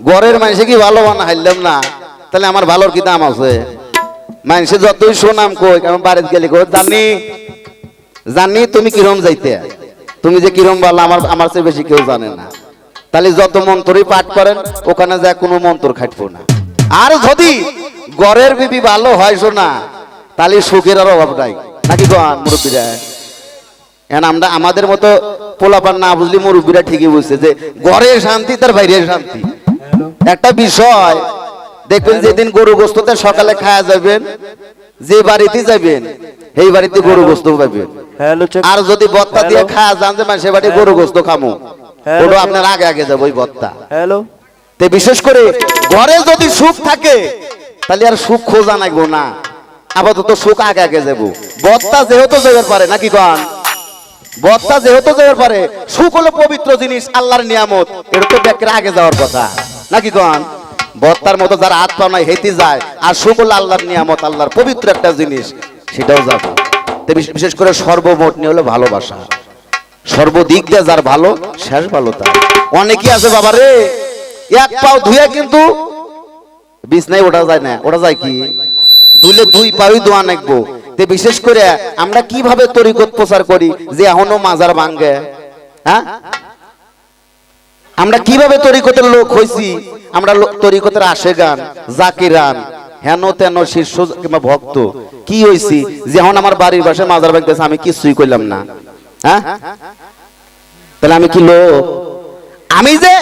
ঘরের মানুষে কি ভালো বানা হাইলাম না? তাহলে আমার ভালোর কি দাম আছে? মানুষে যতই সুনাম কই আমি বাড়িতে গেলে কই, জানি জানি তুমি কিরম যাইতে। তুমি যে কিরম ভালো আমার আমার চেয়ে বেশি কেউ জানে না। তাহলে যত মন্ত্রই পাঠ করেন, ওখানে যা কোনো মন্ত্র খাটবো না। আর যদি গড়ের বিবি ভালো হয় শোনা, তাহলে সুখের আর অভাব নাই। নাকি গান মুরব্বীরা? এখন আমরা, আমাদের মতো পোলাপান না বুঝলি মুরব্বীরা ঠিকই বুঝছে যে ঘরের শান্তি, তার বাইরের শান্তি। একটা বিষয় দেখবেন যেদিন গরু গোস্ততে সকালে খাওয়া যাবেন যে বাড়িতে যাবেন সেই বাড়িতে গরু গোস্ত পাবেন আর যদি বত্তা দিয়ে খাওয়া যান যে মানুষের বাড়ি গরু গোস্ত খামো ওটা আপনার আগে আগে যাব ওই বত্তা। হ্যালো। তে বিশেষ করে ঘরে যদি সুখ থাকে তাহলে আর সুখ খোঁজা নাইবো না। আপাতত সুখ আগে আগে যাব বত্তা যেহেতু যাবার পারে নাকি কন? বত্তা যেহেতু যাবার পারে সুখ হলো পবিত্র জিনিস আল্লাহর নিয়ামত এটা তো ব্যাকের আগে যাওয়ার কথা। নাকি কন? বত্তার মতো যারা হাত পাও নাই, হেঁটে যায়। আর সুখ আল্লাহর নিয়ামত, আল্লাহর পবিত্র একটা জিনিস, সেটাও যাবে। বিশেষ করে সর্বমোট নিয়ে হলো ভালোবাসা। সর্বদিক দিয়ে যার ভালো, শেষ ভালো তার। অনেকেই আছে বাবা রে, এক পাও ধুয়ে কিন্তু বিছনায় ওঠা যায় না। ওটা যায় কি? দুলে দুই পাওই দোয়া নাকবো। তে বিশেষ করে আমরা কীভাবে তরিকত প্রচার করি যে এখনও মাজার ভাঙ্গে? হ্যাঁ? আমরা কীভাবে তরিকতের লোক হইছি? আমরা তরিকতের আশে গান জাকিরান, হেন তেন শীর্ষ কিংবা ভক্ত। কি হইছি? যেমন আমার বাড়ির পাশে মাজার ভাঙতেছে আমি কিছুই কইলাম না। হ্যাঁ? তাহলে আমি কি লোক? আমি যে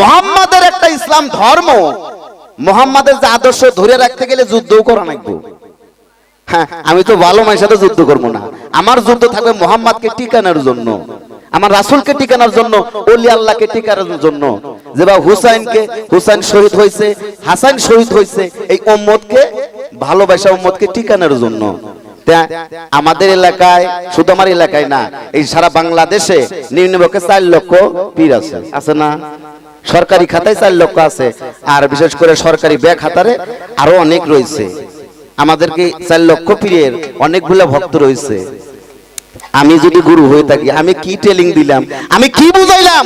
মোহাম্মদের একটা ইসলাম ধর্ম, মোহাম্মদের যে আদর্শ ধরে রাখতে গেলে যুদ্ধও করা লাগবে। হ্যাঁ আমি তো ভালো মানুষের সাথে যুদ্ধ করব না। আমার যুদ্ধ থাকবে মোহাম্মদকে টিকানোর জন্য। আমার রাসুলকে টিকানোর জন্য অলি আল্লাহকে টিকানোর জন্য। যে বা হুসাইনকে, হুসাইন শহীদ হয়েছে হাসান শহীদ হয়েছে, এই উম্মতকে ভালোবাসা উম্মতকে টিকানোর জন্য। আমাদের এলাকায়, শুধু আমার এলাকায় না, এই সারা বাংলাদেশে নিম্নপক্ষে চার লক্ষ পীর আছে। আছে না? সরকারি খাতায় চার লক্ষ আছে, আর বিশেষ করে সরকারি ব্যাগ খাতারে আরও অনেক রয়েছে। আমাদেরকে চার লক্ষ পীরের অনেকগুলো ভক্ত রয়েছে। আমি যদি গুরু হয়ে থাকি আমি কি টেলিং দিলাম? আমি কি বুঝাইলাম?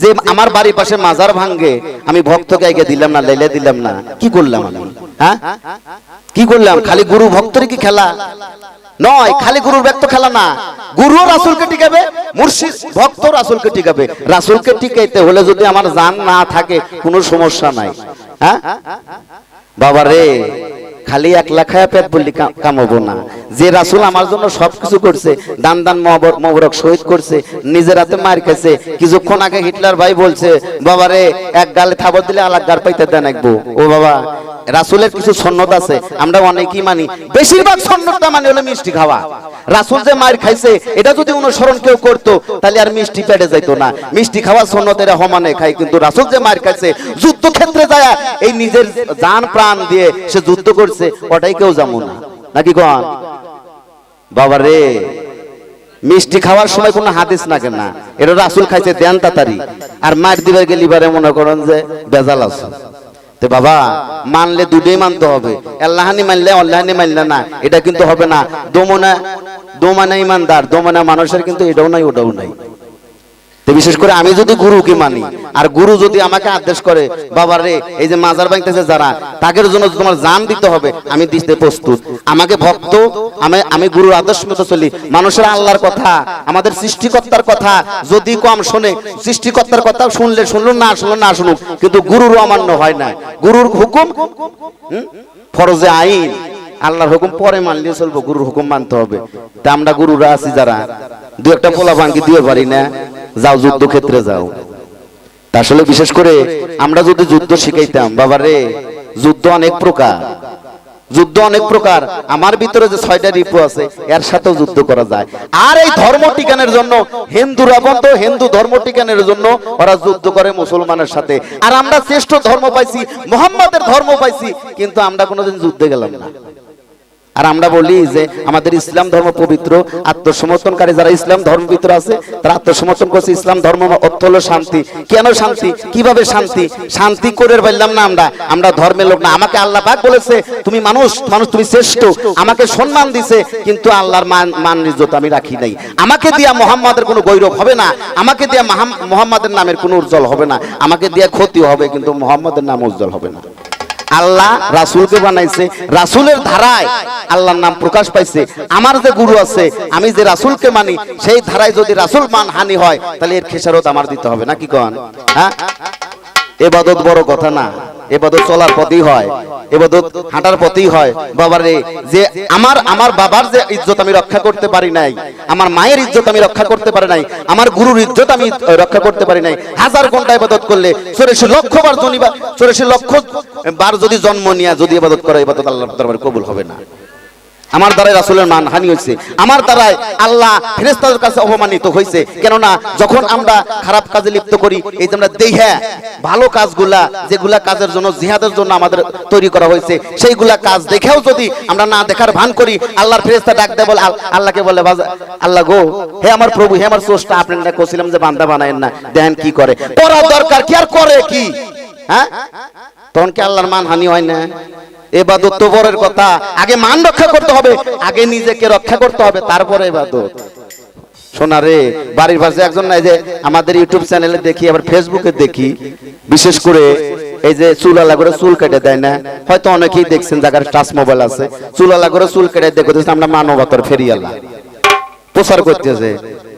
যে আমার বাড়ির পাশে মাজার ভাঙ্গে আমি ভক্তকে আগে দিলাম না লাইলে দিলাম না? কি করলাম আমি? হ্যাঁ? কি করলাম? খালি গুরু ভক্তরই কি খেলা? নয় খালি গুরুর ব্যক্ত খেলা না। গুরু রাসুলকে টিকাবে মুর্শিদ ভক্ত রাসুলকে টিকাবে। রাসুলকে টিকাইতে হলে যদি আমার জান না থাকে কোনো সমস্যা নাই। হ্যাঁ? বাবা রে খালি এক লাখায় পেট বললি কামাবো না। যে রাসুল আমার জন্য সবকিছু করছে দান দান মহবর- শহীদ করছে, নিজের হাতে মার খেছে কিছুক্ষণ আগে হিটলার ভাই বলছে, বাবা রে, এক গালে থাবর দিলে আলাক গার পাইতে দেন একবো ও বাবা, রাসুলের কিছু সন্ন্যত আছে, আমরা অনেকেই মানি। বেশিরভাগ সন্ন্যতটা মানে হলো মিষ্টি খাওয়া। রাসুল যে মার খাইছে, এটা যদি অনুসরণ কেউ করতো, তাহলে আর মিষ্টি পেটে যাইতো না। মিষ্টি খাওয়া সন্ন্যতের হমানে খাই কিন্তু রাসুল যে মার খাইছে যুদ্ধ ক্ষেত্রে যায় এই নিজের জান প্রাণ দিয়ে সে যুদ্ধ করছে। ওটাই কেউ যেমন না। নাকি কন? বাবা রে, মিষ্টি খাওয়ার সময় কোনো হাদিস না কেন না? এটা রাসুল খাইছে দেন তাড়াতাড়ি। আর মার দিবার গেলে এবারে মনে করেন যে বেজাল আছে। তো বাবা, মানলে দুটোই মানতে হবে। আল্লাহানি মানলে আল্লাহানি মানলে না। এটা কিন্তু হবে না। দোমনা, দোমানা ইমানদার, দোমানা মানুষের কিন্তু এটাও নাই, ওটাও নাই। বিশেষ করে আমি যদি গুরুকে মানি, আর গুরু যদি আমাকে আদেশ করে, বাবা রে, এই যে মাজার ভাঙতেছে যারা, তাদের জন্য তোমার জান দিতে হবে, আমি দিতে প্রস্তুত। আমাকে ভক্ত, আমি আমি গুরুর আদর্শ মতো চলি। মানুষের আল্লাহর কথা, আমাদের সৃষ্টিকর্তার কথা যদি কম শোনে, সৃষ্টিকর্তার কথা শুনলে শুনলো, না শুনলো, না শুনুক, কিন্তু গুরুরও অমান্য হয় না। গুরুর হুকুম ফরজে আইন। আল্লাহর হুকুম পরে মানলে চলবো, গুরুর হুকুম মানতে হবে। তা আমরা গুরুরা আছি যারা। দু একটা পোলা ভাঙ্গি দিয়ে পারি না। যাও যুদ্ধ ক্ষেত্রে যাও আসলে বিশেষ করে আমরা যদি যুদ্ধ শিখাইতাম বাবা রে যুদ্ধ অনেক প্রকার। যুদ্ধ অনেক প্রকার। আমার ভিতরে যে ছয়টা রিপু আছে, এর সাথেও যুদ্ধ করা যায়। আর এই ধর্ম টিকানের জন্য, হিন্দুরা বন্ধ হিন্দু ধর্ম টিকানের জন্য ওরা যুদ্ধ করে মুসলমানের সাথে। আর আমরা শ্রেষ্ঠ ধর্ম পাইছি, মোহাম্মদের ধর্ম পাইছি, কিন্তু আমরা কোনোদিন যুদ্ধে গেলাম না। আর আমরা বলি যে আমাদের ইসলাম ধর্ম পবিত্র আত্মসমর্থনকারী যারা ইসলাম ধর্ম ভিতরে আছে, তারা আত্মসমর্থন করছে ইসলাম ধর্ম অর্থ হলো শান্তি। কেন শান্তি? কীভাবে শান্তি? শান্তি করে পারলাম না আমরা? আমরা ধর্মের লোক না। আমাকে আল্লাহ পাক বলেছে, তুমি মানুষ মানুষ তুমি শ্রেষ্ঠ। আমাকে সম্মান দিছে, কিন্তু আল্লাহর মান মান ইজ্জত আমি রাখি নাই। আমাকে দিয়া মোহাম্মদের কোনো গৌরব হবে না। আমাকে দিয়া মাহাম- মোহাম্মদের নামের কোনো উজ্জ্বল হবে না। আমাকে দিয়া ক্ষতি হবে, কিন্তু মোহাম্মদের নাম উজ্জ্বল হবে না। আল্লাহ রাসুলকে বানাইছে। রাসুলের ধারায় আল্লাহর নাম প্রকাশ পাইছে। আমার যে গুরু আছে, আমি যে রাসুলকে মানি, সেই ধারায় যদি রাসুল মান হানি হয়, তাহলে এর খেসারত আমার দিতে হবে নাকি কন? হ্যাঁ? এবাদত বড় কথা না। এবাদত চলার পথেই হয়, এবাদত হাঁটার পথেই হয়। বাবারে যে আমার আমার বাবার যে ইজ্জত আমি রক্ষা করতে পারি নাই, আমার মায়ের ইজ্জত আমি রক্ষা করতে পারি নাই, আমার গুরুর ইজ্জত আমি রক্ষা করতে পারি নাই, হাজার ঘণ্টা এবাদত করলে চোরেশে লক্ষ বার জনিবা চোরেশে লক্ষ বার যদি জন্ম নিয়া যদি এবাদত করে, এবাদত আল্লাহর দরবারে কবুল হবে না। আমার দ্বারাই রাসূলের মান হানি হয়েছে। আমার দ্বারাই আল্লাহ ফেরেশতাদের কাছে অপমানিত হয়েছে। কেননা যখন আমরা খারাপ কাজে লিপ্ত করি, এই যে আমরা দেখে ভালো কাজগুলা, যেগুলা কাজের জন্য, জিহাদের জন্য আমাদের তৈরি করা হয়েছে, সেইগুলা কাজ দেখেও যদি আমরা না দেখার ভান করি, আল্লাহর ফেরেশতা ডাক দেয়, বলে আল্লাহকে বলে আল্লাহ গো, হে আমার প্রভু, হে আমার স্রষ্টা, আপনি কছিলাম যে বান্দা বানায়েন না দেখেন কি করে? করা দরকার কি আর করে কি? হ্যাঁ? তখন কি আল্লাহর মান হানি হয় না? এবাদত তো বড়ের কথা। আগে মান রক্ষা করতে হবে আগে নিজেকে রক্ষা করতে হবে তারপরে এবাদত। শোনা রে বাড়ির পাশে একজন নাই যে আমাদের ইউটিউব চ্যানেলে দেখি আবার ফেসবুকে দেখি। বিশেষ করে এই যে চুল আলা করে চুল কেটে দেয় না। হয়তো অনেকেই দেখছেন জায়গার টাচ মোবাইল আছে। চুল আলা করে চুল কেটে দেখে আমরা মানবতার ফেরিয়ালা প্রচার করতেছে।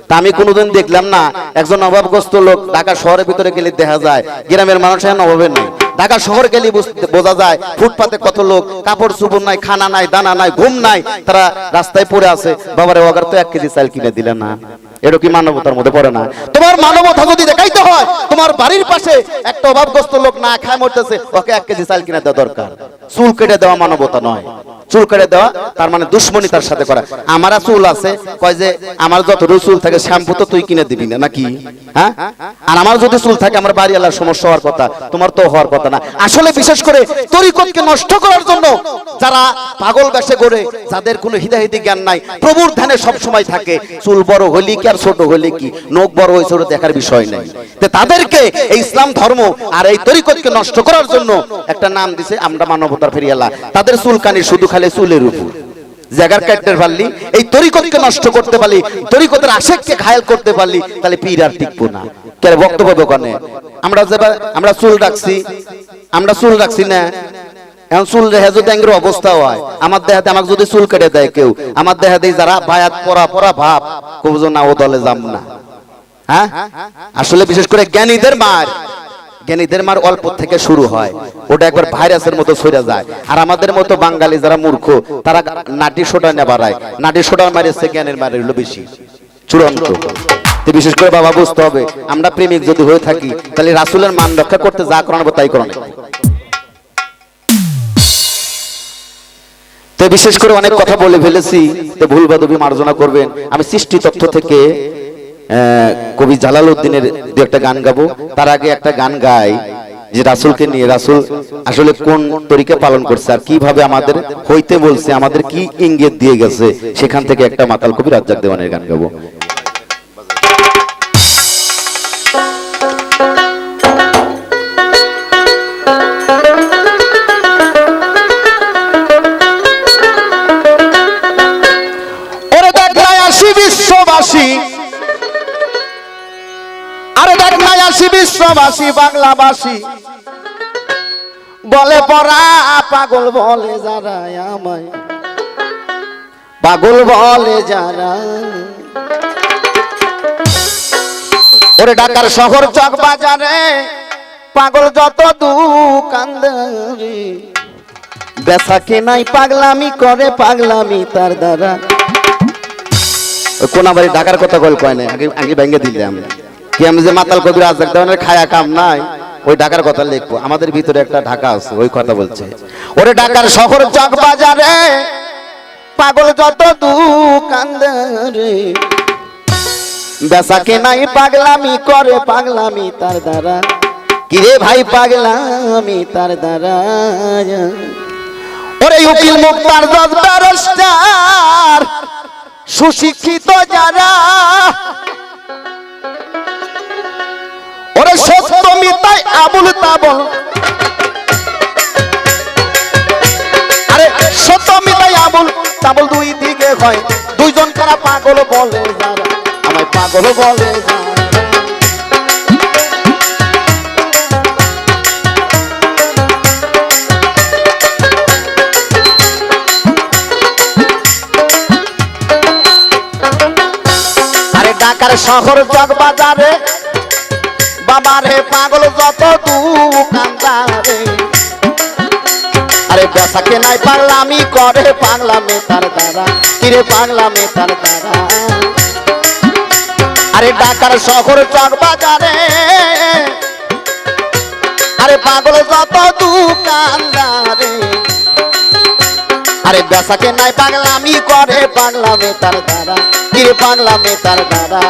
তা আমি কোনোদিন দেখলাম না একজন অভাবগ্রস্ত লোক ঢাকা শহরের ভিতরে গেলে দেখা যায় গ্রামের মানুষ এখন অভাবে নেই। ঢাকা শহর গেলে বোঝা যায়, ফুটপাতে কত লোক, কাপড় চুপড় নাই, খানা নাই, দানা নাই, ঘুম নাই, তারা রাস্তায় পড়ে আছে। বাবারে ওগার তো এক কেজি চাল কিনে দিলে না। এটা কি মানবতার মধ্যে পড়ে না? তোমার মানবতা যদি দেখাইতে হয়, তোমার বাড়ির পাশে একটা অভাবগ্রস্ত লোক না খায় মরতেছে, ওকে এক কেজি চাল কিনে দেওয়া দরকার। চুল কেটে দেওয়া মানবতা নয়। চুল কেটে দেওয়া, তার মানে দুশ্মনী তার সাথে করা। আমারা চুল আছে, কয় যে আমার যত চুল থাকে, শ্যাম্পু তো তুই কিনে দিবি না, নাকি? হ্যাঁ? আর আমার যদি চুল থাকে, আমার বাড়ি সমস্যা হওয়ার কথা, তোমার তো হওয়ার কথা না। আসলে বিশেষ করে তরিকতকে নষ্ট করার জন্য যারা পাগল করে যাদের কোনো হিদাহিতি জ্ঞান নাই প্রভুর ধ্যানে সব সময় থাকে, চুল বড় হলি কি আর ছোট হলি কি? নখ বড় হয়েছে ওটা দেখার বিষয় নেই। তাদেরকে এই ইসলাম ধর্ম আর এই তরিকতকে নষ্ট করার জন্য একটা নাম দিছে, আমরা মানবতার ফেরিয়ালা তাদের চুলকানি শুধু খালি চুলের উপর। জায়গার কাটতে পারলি, এই তরিকতকে নষ্ট করতে পারলি, তরিকতের আশেককে ঘায়াল করতে পারলি, তাহলে পীর আর টিকবো না। কে বক্তব্য দোকানে? আমরা যেবার, আমরা চুল রাখছি, আমরা চুল রাখছি না। এখন চুল রেখে যদি এঙ্গের অবস্থা হয়, আমার দেহাতে আমাকে যদি চুল কেটে দেয় কেউ, আমার দেহাতে যারা ভায়াত পরা পরা ভাব কবুজ না ও দলে যাম না। হ্যাঁ? আসলে বিশেষ করে জ্ঞানীদের মার। জ্ঞানীদের মার অল্প থেকে শুরু হয়। ওটা একবার ভাইরাসের মতো সরে যায়। আর আমাদের মতো বাঙালি যারা মূর্খ, তারা নাটি সোটা নেবার বাড়ায় নাটি সোটা মারেছে, জ্ঞানের মারে হলো বেশি। চূড়ান্ত। বিশেষ করে বাবা বুঝতে হবে, আমরা প্রেমিক যদি হয়ে থাকি, তাহলে রাসুলের মান রক্ষা করতে যা করানো তাই করানো তো বিশেষ করে অনেক কথা বলে ফেলেছি, তো ভুল বাদবি মার্জনা করবেন। আমি সৃষ্টি তথ্য থেকে কবি জালাল উদ্দিনের দু একটা গান গাবো। তার আগে একটা গান গাই যে রাসুলকে নিয়ে, রাসুল আসলে কোন তরিকা পালন করছে আর কীভাবে আমাদের হইতে বলছে, আমাদের কি ইঙ্গিত দিয়ে গেছে, সেখান থেকে একটা মাতাল কবি রাজ্জাক দেওয়ানের গান গাবো। বিশ্ববাসী বাংলাবাসী। বলে, পড়া, পাগল বলে যারা আমায়। পাগল বলে যারা ওরে ঢাকার শহর চক বাজারে পাগল যত দোকানদারি বেচা কেনাই পাগলামি করে, পাগলামি তার দ্বারা। কোন কোনাবাড়ি ঢাকার কথা গল্প হয় আগে আগে ভেঙে দিলাম। কি আমি যে মাতাল কবির আজাক দেওয়ানের খায়া কাম নাই, ওই ঢাকার কথা লিখব। আমাদের ভিতরে একটা ঢাকা আছে, ওই কথা বলছে। ওরে ঢাকার শহর চক বাজারে, পাগল যত দোকানদারে বেচা কেনাই পাগলামি করে, পাগলামি তার দ্বারা। কিরে ভাই পাগলামি তার দ্বারা। ওরে উকিল মুক্তার জজ ব্যারিস্টার সুশিক্ষিত যারা মিতাই আবুল তাবল আরে, সত্য মিতাই আবুল তাবল দুই দিকে হয়। দুইজন কারা পাগল বলে আমায় পাগল বলে যারা। ঢাকার শহর জগ বাজারে বাবারে পাগল যত দোকানদারে আরে বেচা কেনাই পাগলামি করে, পাগলামে তার দ্বারা। কিরে পাগলামে তার দ্বারা। আরে ঢাকার শহর জগ বাজারে আরে পাগল যত দোকানদারে আরে বেচা কেনাই পাগলামি করে, পাগলামে তার দ্বারা। কিরে পাগলামে তার দ্বারা।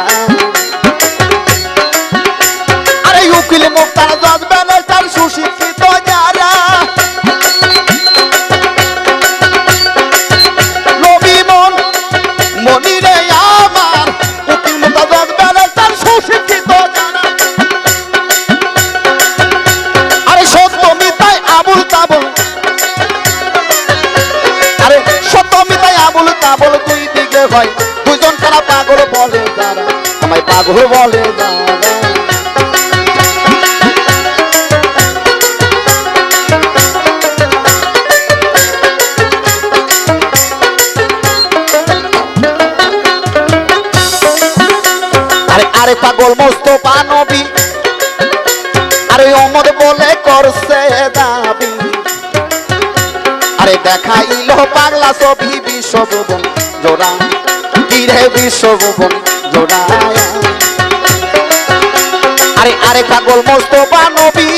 হয়। দুজন তারা পাগল বলে যারা আমায় পাগল বলে আরে আরে পাগল মোস্তফা নবী দেখাইল পাগলা ছবি বিশ্বভুবন জোড়া। কিরে বিশ্বভুবন জোড়া। আরে আরে পাগল মোস্তফা নবী।